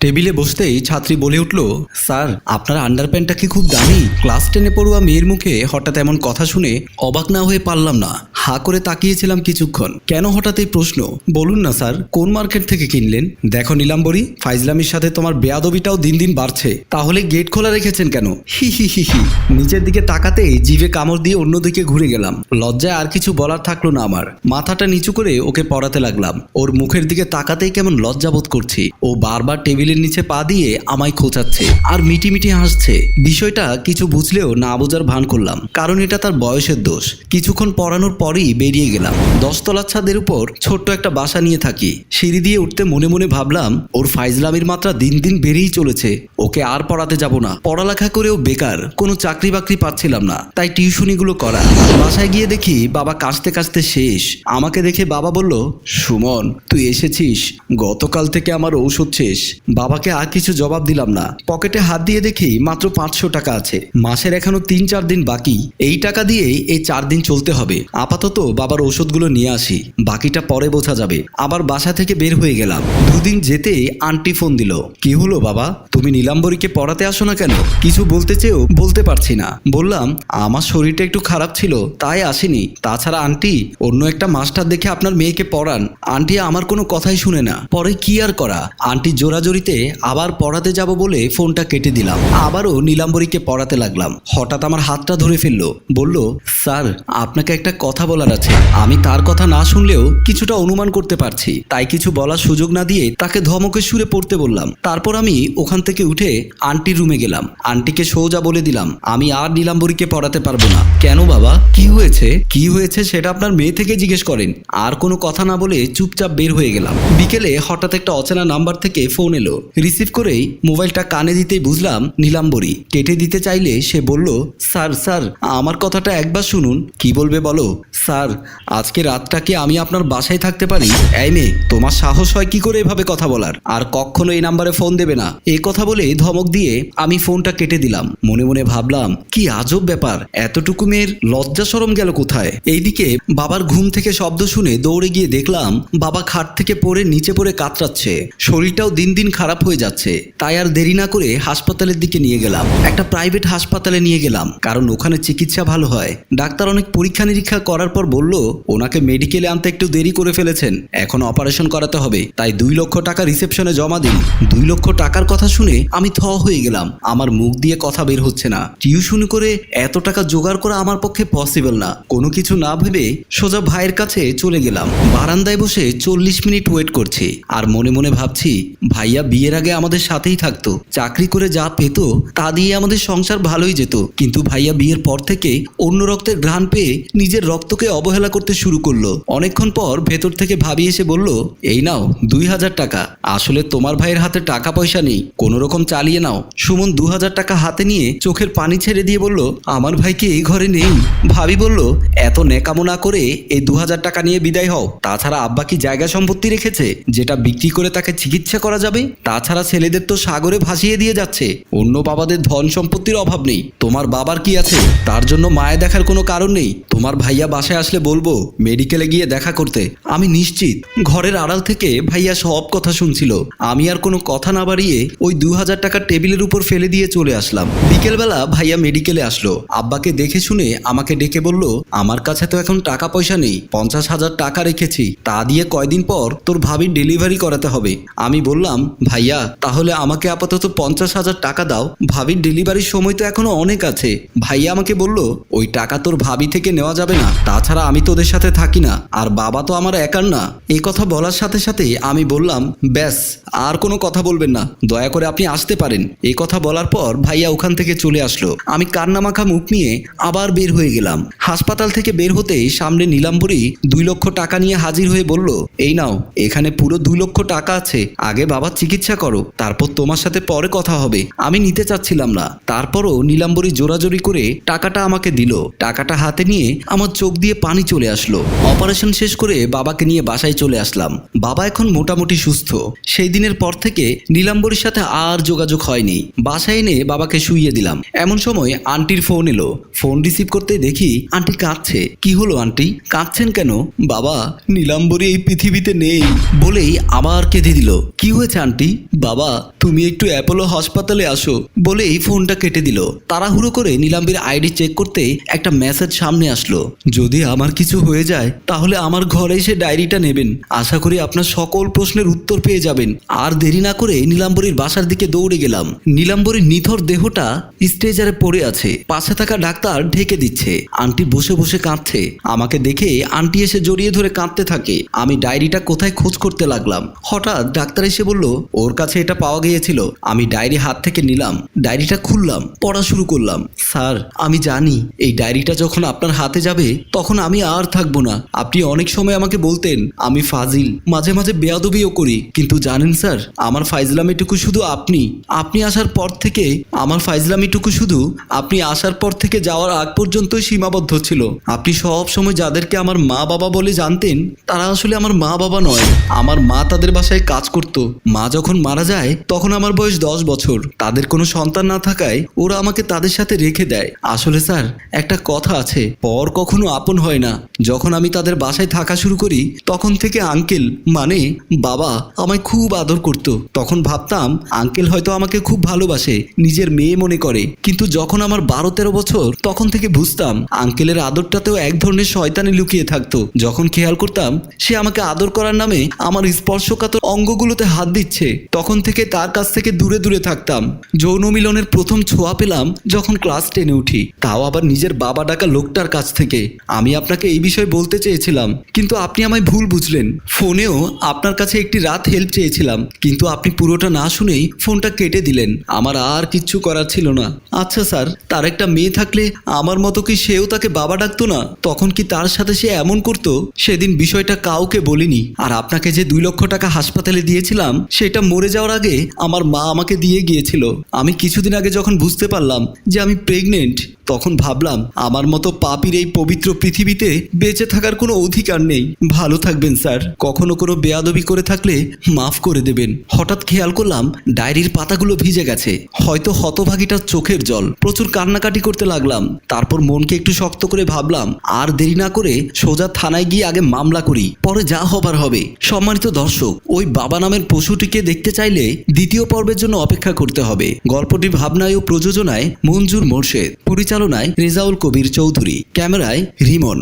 টেবিলে বসতেই ছাত্রী বলে উঠল, স্যার, আপনার আন্ডারপ্যান্টটা কি খুব দামি? ক্লাস টেনে পড়ুয়া মেয়ের মুখে হঠাৎ এমন কথা শুনে অবাক না হয়ে পারলাম না। হা করে তাকিয়েছিলাম কিছুক্ষণ। কেন হঠাৎ এই প্রশ্ন? বলুন না, স্যার, কোন মার্কেট থেকে কিনলেন? দেখো নীলাম্বরী, ফাইজলামির সাথে তোমার বেয়াদবিটাও দিন দিন বাড়ছে। তাহলে গেট খোলা রেখেছেন কেন? হি হি হি হি নিচের দিকে তাকাতেই জিভে কামড় দিয়ে অন্যদিকে ঘুরে গেলাম। লজ্জায় আর কিছু বলার থাকল না আমার। মাথাটা নিচু করে ওকে পড়াতে লাগলাম। ওর মুখের দিকে তাকাতেই কেমন লজ্জাবোধ করছি। ও বারবার টেবিলের নিচে পা দিয়ে আমায় খোঁচাচ্ছে আর মিটি মিটি হাসছে। বিষয়টা কিছু বুঝলেও না বোঝার ভান করলাম, কারণ এটা তার বয়সের দোষ। কিছুক্ষণ পড়ানোর পরেই বেরিয়ে গেলাম। দশতলার ছাদের উপর ছোট্ট একটা বাসা নিয়ে থাকি। সিঁড়ি দিয়ে উঠতে মনে মনে ভাবলাম, ওর ফাইজলামির মাত্রা দিন দিন বেড়েই চলেছে। ওকে আর পড়াতে যাব না। পড়ালেখা করেও বেকার, কোনো চাকরি বাকরি পাচ্ছিলাম না। তাই টিউশনিগুলো করা। বাসায় গিয়ে দেখি বাবা কাশতে কাশতে শেষ। আমাকে দেখে বাবা বলল, সুমন, তুই এসেছিস? গতকাল থেকে আমার ঔষধ শেষ। বাবাকে আর কিছু জবাব দিলাম না। পকেটে হাত দিয়ে দেখি মাত্র পাঁচশো টাকা আছে। মাসের এখনও তিন চার দিন বাকি। এই টাকা দিয়েই এই চার দিন চলতে হবে। আপাতত বাবার ওষুধগুলো নিয়ে আসি। বাকিটা পরে বোঝা যাবে। আবার বাসা থেকে বের হয়ে গেলাম। দুদিন যেতে আন্টি ফোন দিল। কি হলো বাবা? তুমি নীলাম্বরীকে পড়াতে আসো না কেন? কিছু বলতে চেয়েও বলতে পারছি না। বললাম, আমার শরীরটা একটু খারাপ ছিল, তাই আসেনি। তাছাড়া আন্টি, অন্য একটা মাস্টার দেখে আপনার মেয়েকে পড়ান। আন্টি আমার কোনো কথাই শুনে না। পরে কি আর করা? আন্টি জোরাজোরিতে আবার পড়াতে যাব বলে ফোনটা কেটে দিলাম। আবারও নীলাম্বরীকে পড়াতে লাগলাম। হঠাৎ আমার হাতটা ধরে ফেলল। বলল, স্যার, আপনাকে একটা কথা বলার আছে। আমি তার কথা না শুনলেও কিছুটা অনুমান করতে পারছি। তাই কিছু বলার সুযোগ না দিয়ে তাকে ধমকে সুরে পড়তে বললাম। তারপর আমি ওখান থেকে উঠে আন্টির রুমে গেলাম। আন্টিকে সোজা বলে দিলাম, আমি আর নীলাম্বরীকে পড়াতে পারব না। কেন বাবা? কি হয়েছে? কি হয়েছে সেটা আপনার মেয়ে থেকে জিজ্ঞেস করেন। আর কোনো কথা না বলে চুপচাপ বের হয়ে গেলাম। বিকেলে হঠাৎ একটা অচেনা নাম্বার থেকে ফোন এলো। রিসিভ করেই মোবাইলটা কানে দিতেই বুঝলাম নীলাম্বরী। কেটে দিতে চাইলে সে বলল, স্যার স্যার, আমার কথাটা একবার শুনুন। কি বলবে বলো? স্যার, আজকে রাতটা কি আমি আপনার বাসায় থাকতে পারি? এই মেয়ে, তোমার সাহস হয় কি করে এভাবে কথা বলার? আর কখনো এই নাম্বারে ফোন দেবে না। এই কথা বলে ধমক দিয়ে আমি ফোনটা কেটে দিলাম। মনে মনে ভাবলাম, কি আজব ব্যাপার, এতটুকু মেয়ের লজ্জা সরম গেল কোথায়? এইদিকে বাবার ঘুম থেকে শব্দ শুনে দৌড়ে গিয়ে দেখলাম, বাবা খাট থেকে পড়ে নিচে পড়ে কাতরাচ্ছে। শরীরটাও দিন দিন খারাপ হয়ে যাচ্ছে। তাই আর দেরি না করে হাসপাতালের দিকে নিয়ে গেলাম। একটা প্রাইভেট হাসপাতালে নিয়ে গেলাম, কারণ ওখানে চিকিৎসা ভালো হয়। ডাক্তার অনেক পরীক্ষা নিরীক্ষা করার পর বলল, ওনাকে মেডিকেলে আনতে একটু দেরি করে ফেলেছেন। এখন অপারেশন করাতে হবে। তাই দুই লক্ষ টাকা রিসেপশনে জমা দিন। দুই লক্ষ টাকার কথা শুনে আমি থ হয়ে গেলাম। আমার মুখ দিয়ে কথা বের হচ্ছে না। টিউশন করে এত টাকা জোগাড় করা আমার পক্ষে পসিবল না। কোনো কিছু না ভেবে সোজা ভাইয়ের কাছে চলে গেলাম। বারান্দায় বসে চল্লিশ মিনিট ওয়েট করছি। আর মনে মনে ভাবছি, ভাইয়া বিয়ের আগে আমাদের সাথেই থাকতো। চাকরি করে যা পেত, তা দিয়ে আমাদের সংসার ভালোই যেত। কিন্তু ভাইয়া বিয়ের পর থেকে অন্য রক্তের ঘ্রাণ পেয়ে নিজের রক্তকে অবহেলা করতে শুরু করল। অনেকক্ষণ পর ভেতর থেকে ভাবি এসে বলল, এই নাও, দুই হাজার টাকা। আসলে তোমার ভাইয়ের হাতে টাকা পয়সা নেই। কোনো রকম চালিয়ে নাও। সুমন দু হাজার টাকা হাতে নিয়ে চোখের পানি ছেড়ে দিয়ে বলল, আমার ভাইকে এই ঘরে নেই? ভাবি বলল, এত নেকামো না করে এই দু হাজার টাকা নিয়ে বিদায় হও। তাছাড়া আব্বা কি জায়গা সম্পত্তি রেখেছে, যেটা বিক্রি করে তাকে চিকিৎসা করা যাবে? তাছাড়া ছেলেদের তো সাগরে ভাসিয়ে দিয়ে যাচ্ছে। অন্য বাবাদের ধন সম্পত্তির অভাব নেই। তোমার বাবার কি আছে? তার জন্য মায়ে দেখার কোনো কারণ নেই। তোমার ভাইয়া বাসায় আসলে বলব মেডিকেলে গিয়ে দেখা করতে। আমি নিশ্চিত, ঘরের আড়াল থেকে ভাইয়া সব কথা শুনছিল। আমি আর কোনো কথা না বাড়িয়ে ওই দু হাজার টাকার টেবিলের উপর ফেলে দিয়ে চলে আসলাম। বিকেলবেলা ভাইয়া মেডিকেলে আসলো। আব্বাকে দেখে শুনে আমাকে ডেকে বলল, আমার কাছে তো এখন টাকা পয়সা নেই। পঞ্চাশ হাজার টাকা রেখেছি। তা দিয়ে কয়দিন পর তোর ভাবির ডেলিভারি করাতে হবে। আমি বললাম ভাইয়া, তাহলে আমাকে আপাতত পঞ্চাশ হাজার টাকা দাও। ভাবির ডেলিভারির সময় তো এখনও অনেক আছে। ভাইয়া আমাকে বলল, ওই টাকা তোর ভাবি থেকে নেওয়া যাবে না। তাছাড়া আমি তোদের সাথে থাকি না। আর বাবা তো আমার একার না। এই কথা বলার সাথে সাথে আমি বললাম, ব্যাস, আর কোনো কথা বলবেন না। দয়া করে আপনি আসতে পারেন। এই কথা বলার পর ভাইয়া ওখান থেকে চলে আসলো। আমি কান্নামাখা মুখ নিয়ে আবার বের হয়ে গেলাম। হাসপাতাল থেকে বের হতেই সামনে নীলাম্বরী দুই লক্ষ টাকা নিয়ে হাজির হয়ে বলল, এই নাও, এখানে পুরো দুই লক্ষ টাকা আছে। আগে বাবা চিকিৎসা করো, তারপর তোমার সাথে পরে কথা হবে, আমি নিতে চাচ্ছিলাম না। তারপরও নীলাম্বরী জোরাজোরি করে টাকাটা আমাকে দিল। টাকাটা হাতে নিয়ে আমার চোখ দিয়ে পানি চলে আসলো। অপারেশন শেষ করে বাবাকে নিয়ে বাসায় চলে আসলাম। বাবা এখন মোটামুটি সুস্থ। সেই দিনের পর থেকে নীলাম্বরীর সাথে আর যোগাযোগ হয়নি। বাসায় এনে বাবাকে শুইয়ে দিলাম। এমন সময় আন্টির ফোন এলো। ফোন রিসিভ করতে দেখি আন্টি কাঁদছে। কি হলো আন্টি? কাঁদছেন কেন? বাবা, নীলাম্বরী এই পৃথিবীতে নেই বলেই আবার কেঁদে দিল। কি হয়েছে আন্টি? আন্টি বাবা, তুমি একটু অ্যাপোলো হাসপাতালে আসো বলে এই ফোনটা কেটে দিল। তাড়াহুড়ো করে নিলাম্বির আইডি চেক করতে একটা মেসেজ সামনে আসলো। যদি আমার কিছু হয়ে যায়, তাহলে আমার ঘরে এসে ডায়েরিটা নেবেন। আশা করি আপনার সকল প্রশ্নের উত্তর পেয়ে যাবেন। আর দেরি না করে নীলাম্বরীর বাসার দিকে দৌড়ে গেলাম। নীলাম্বরীর নিথর দেহটা স্ট্রেজারে পড়ে আছে। পাশে থাকা ডাক্তার ঢেকে দিচ্ছে। আন্টি বসে বসে কাঁদছে। আমাকে দেখে আন্টি এসে জড়িয়ে ধরে কাঁদতে থাকে। আমি ডায়েরিটা কোথায় খোঁজ করতে লাগলাম। হঠাৎ ডাক্তার এসে বলল ওর কাছে এটা পাওয়া গিয়েছিল। আমি ডায়েরি হাত থেকে নিলাম, ডায়েরিটা খুললাম, পড়া শুরু করলাম। স্যার, আমি জানি, এই ডায়েরিটা যখন আপনার হাতে যাবে, তখন আমি আর থাকব না। আপনি অনেক সময় আমাকে বলতেন, আমি ফাজিল, মাঝে মাঝে বেয়াদবিও করি। কিন্তু জানেন স্যার, আমার ফাইজলামিটুকু শুধু আপনি। আপনি আসার পর থেকে, আমার ফাইজলামিটুকু শুধু আপনি আসার পর থেকে যাওয়ার আগ পর্যন্তই সীমাবদ্ধ ছিল। আপনি সব সময় যাদেরকে আমার মা বাবা বলে জানতেন, তারা আসলে আমার মা বাবা নয়। আমার মা তাদের বাসায় কাজ করত। মা যখন মারা যায়, তখন আমার বয়স দশ বছর। তাদের কোনো সন্তান না থাকায় ওরা আমাকে তাদের সাথে রেখে দেয়। আসলে স্যার, একটা কথা আছে, পর কখনো আপন হয় না। যখন আমি তাদের বাসায় থাকা শুরু করি, তখন থেকে আঙ্কেল মানে বাবা, আমায় খুব আদর করত। তখন ভাবতাম, আঙ্কেল হয়তো আমাকে খুব ভালোবাসে, নিজের মেয়ে মনে করে। কিন্তু যখন আমার বারো তেরো বছর, তখন থেকে বুঝতাম, আঙ্কেলের আদরটাতেও এক ধরনের শয়তানি লুকিয়ে থাকতো। যখন খেয়াল করতাম, সে আমাকে আদর করার নামে আমার স্পর্শকাতর অঙ্গগুলোতে হাত দিচ্ছে। তখন থেকে তার কাছ থেকে দূরে দূরে থাকতাম। যৌন মিলনের প্রথম ছোঁয়া পেলাম যখন ক্লাস টেনে উঠি। তাও আবার নিজের বাবা ডাকা লোকটার কাছ থেকে। আমি আপনাকে এই বিষয়ে বলতে চেয়েছিলাম, কিন্তু আপনি আমায় ভুল বুঝলেন। ফোনেও আপনার কাছে একটি রাত হেল্প চেয়েছিলাম, কিন্তু আপনি পুরোটা না শুনেই ফোনটা কেটে দিলেন। আমার আর কিচ্ছু করার ছিল না। আচ্ছা স্যার, তার একটা মেয়ে থাকলে আমার মতো কি সেও তাকে বাবা ডাকতো না? তখন কি তার সাথে সে এমন করতো? সেদিন বিষয়টা কাউকে বলিনি। আর আপনাকে যে দুই লক্ষ টাকা হাসপাতালে দিয়েছিলাম, সেটা মরে যাওয়ার আগে আমার মা আমাকে দিয়ে গিয়েছিল। আমি কিছুদিন আগে যখন বুঝতে পারলাম যে আমি প্রেগনেন্ট তখন ভাবলাম, আমার মতো পাপির এই পবিত্র পৃথিবীতে বেঁচে থাকার কোনো অধিকার নেই। ভালো থাকবেন, স্যার। কখনো কোনো বেয়াদবি করে থাকলে মাফ করে দেবেন। হঠাৎ খেয়াল করলাম, ডায়েরির পাতাগুলো ভিজে গেছে। হয়তো হতভাগীটার চোখের জল। প্রচুর কান্নাকাটি করতে লাগলাম। তারপর মনকে একটু শক্ত করে ভাবলাম, আর দেরি না করে সোজা থানায় গিয়ে আগে মামলা করি, পরে যা হবার হবে। সম্মানিত দর্শক, ওই বাবা নামের পশুটিকে দেখতে চাইলে দ্বিতীয় পর্বের জন্য অপেক্ষা করতে হবে। গল্পটি ভাবনায় ও প্রযোজনায় মঞ্জুর মোর্শেদ। পরিচালনায় রেজাউল কবির চৌধুরী ক্যামেরায় রিমন।